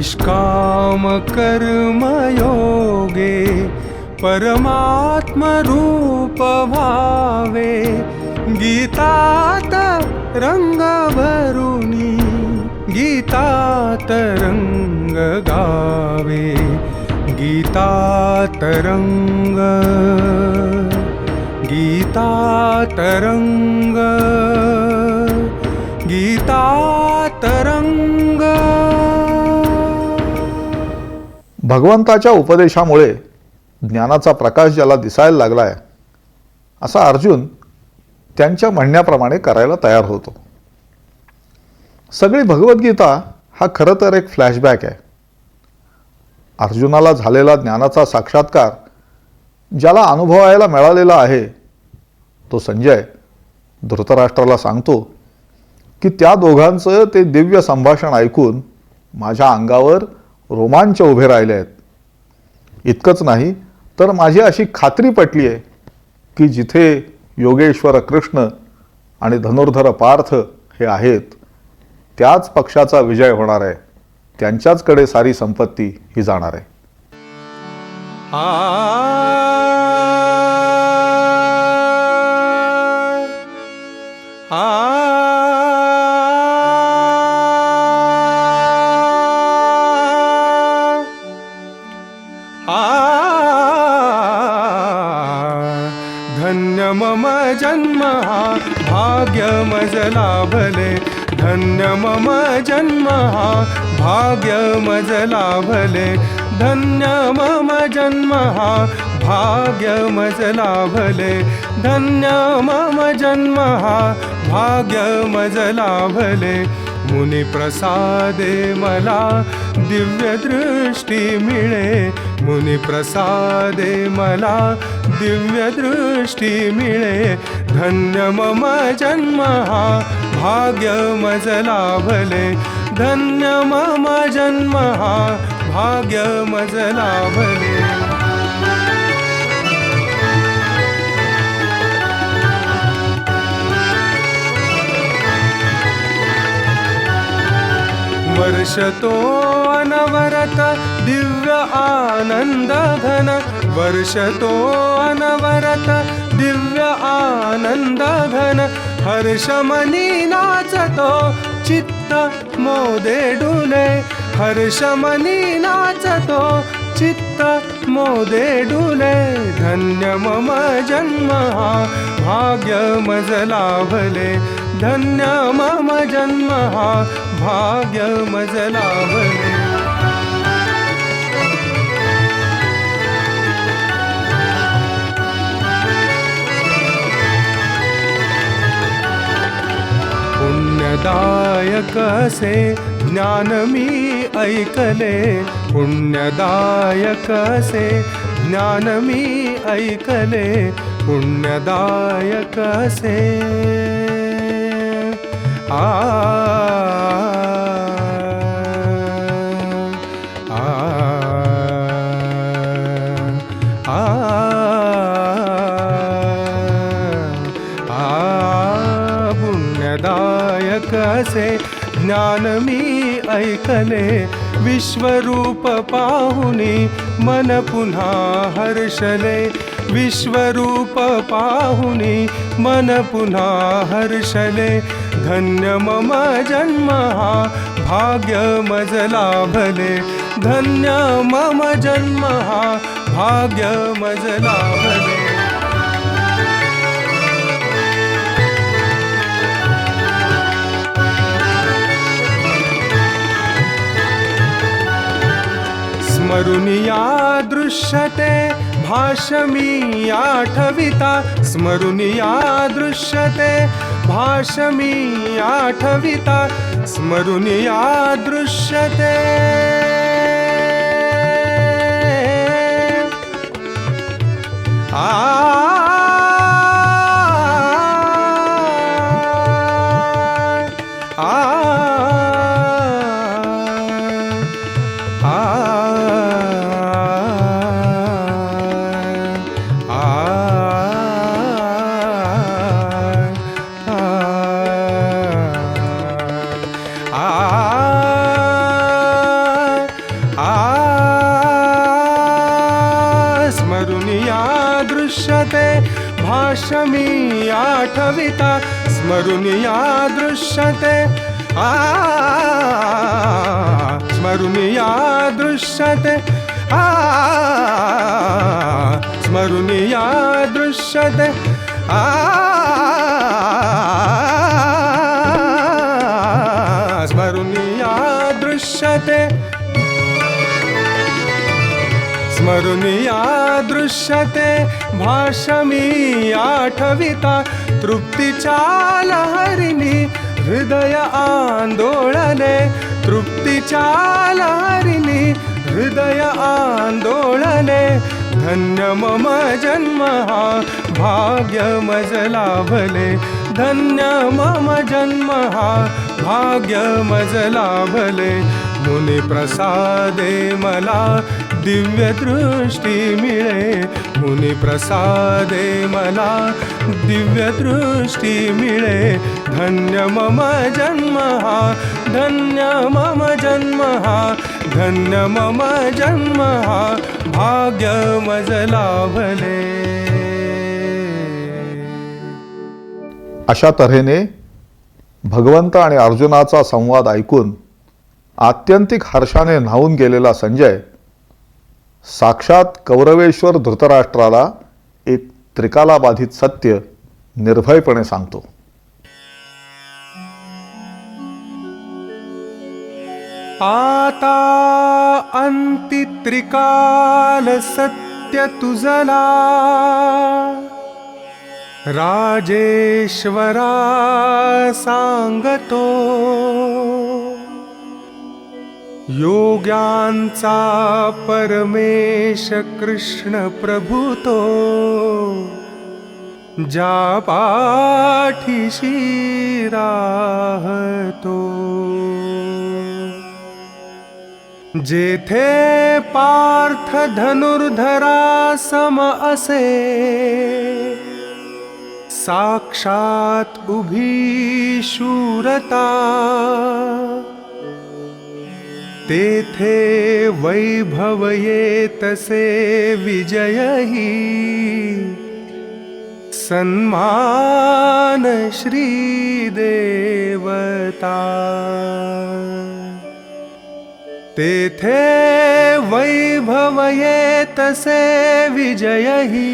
निष्कामकर्मयोगे परमात्मरूपभावे गीतात गीता तरङ्गीता तरङ्गग गावे गीता तरङ्गीता तरङ्गीता भगवंताच्या उपदेशामुळे ज्ञानाचा प्रकाश ज्याला दिसायला लागलाय असा अर्जुन त्यांच्या म्हणण्याप्रमाणे करायला तयार होतो. सगळी भगवद्गीता हा खरं तर एक फ्लॅशबॅक आहे. अर्जुनाला झालेला ज्ञानाचा साक्षात्कार ज्याला अनुभवायला मिळालेला आहे तो संजय धृतराष्ट्राला सांगतो की त्या दोघांचं ते दिव्य संभाषण ऐकून माझ्या अंगावर रोमांच उभे राहिले आहेत. इतकंच नाही तर माझी अशी खात्री पटली आहे की जिथे योगेश्वर कृष्ण आणि धनुर्धर पार्थ हे आहेत त्याच पक्षाचा विजय होणार आहे. त्यांच्याचकडे सारी संपत्ती ही जाणार आहे. आ. जन्म हा भाग्य मज लाभले धन्य मम जन्म हा भाग्य मज लाभले धन्य मम जन्म हा भाग्य मज लाभले धन्य मम जन्म हा भाग्य मज लाभले मुनी प्रसादे मला दिव्य दृष्टी मिळे. मुनी प्रसादे मला दिव्य दृष्टी मिळे धन्य मम जन्म हा भाग्य मज लाभले. धन्य मम जन्म हा भाग्य मज लाभले. वर्षतो अनवरत दिव्य आनंद घन वर्षतो अनवरत दिव्य आनंद घन हर्षमनी नाचतो चित्त मोदे डुले। हर्षमनी नाचतो चित्त मोदे डुले। धन्य मम जन्म हा भाग्य मजला भले धन्य मम जन्म हा भाग्य मजला भले पुण्यदायक असे ज्ञान मी ऐकले. पुण्यदायक असे ज्ञान मी ऐकले. पुण्यदायक असे. आ. आ. कसे ज्ञान मी ऐकले विश्वरूप पाहुनी मन पुन्हा हर्षले. विश्वरूप पाहुनी मन पुन्हा हर्षले. धन्य मम जन्म हा भाग्य मज लाभले. धन्य मम जन्म हा भाग्य मज लाभले. स्मरुनिया दृश्यते भाषमी आठविता स्मरुनिया दृश्यते भाषमी आठविता स्मरुनिया दृश्यते। आ आ स्मरुनिया दृश्यते भाषमीयाठविता स्मरुनिया दृश्यते। आ स्मरुनिया दृश्यते। आ स्मरुनिया दृश्यते। आ दुनिया दृश्यते भाषमी आठविता तृप्तीच्या लहरिणी हृदय आंदोळने तृप्तीच्या लहरिणी हृदय आंदोळने धन्य मम जन्म हा भाग्य मज लाभले धन्य मम जन्म हा भाग्य मज लाभले मुनी प्रसादे मला दिव्य दृष्टी मिळे. मुनी प्रसादे मला दिव्य दृष्टी मिळे. धन्य मम जन्म हा धन्य मम जन्म हा धन्य मम जन्म हा भाग्य लाभले. अशा तऱ्हेने भगवंत आणि अर्जुनाचा संवाद ऐकून आत्यंतिक हर्षाने न्हावून गेलेला संजय साक्षात कौरवेश्वर धृतराष्ट्राला एक त्रिकालाबाधित सत्य निर्भयपणे सांगतो. आता अंति त्रिकाल सत्य तुझला. राजेश्वरा सांगतो. योग्यांचा परमेश कृष्ण प्रभूतो ज्या पाठीशी राहतो. जेथे पार्थ धनुर्धरा सम असे साक्षात उभी शूरता तेथे वैभवे तसे विजयी सन्मानश्री देवता ते थे वैभवये विजयहि।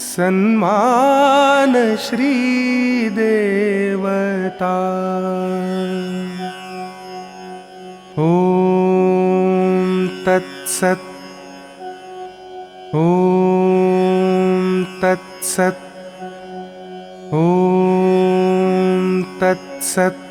सन्मान श्रीदेवता। ॐ तत्सत् ॐ तत्सत् ॐ तत्सत्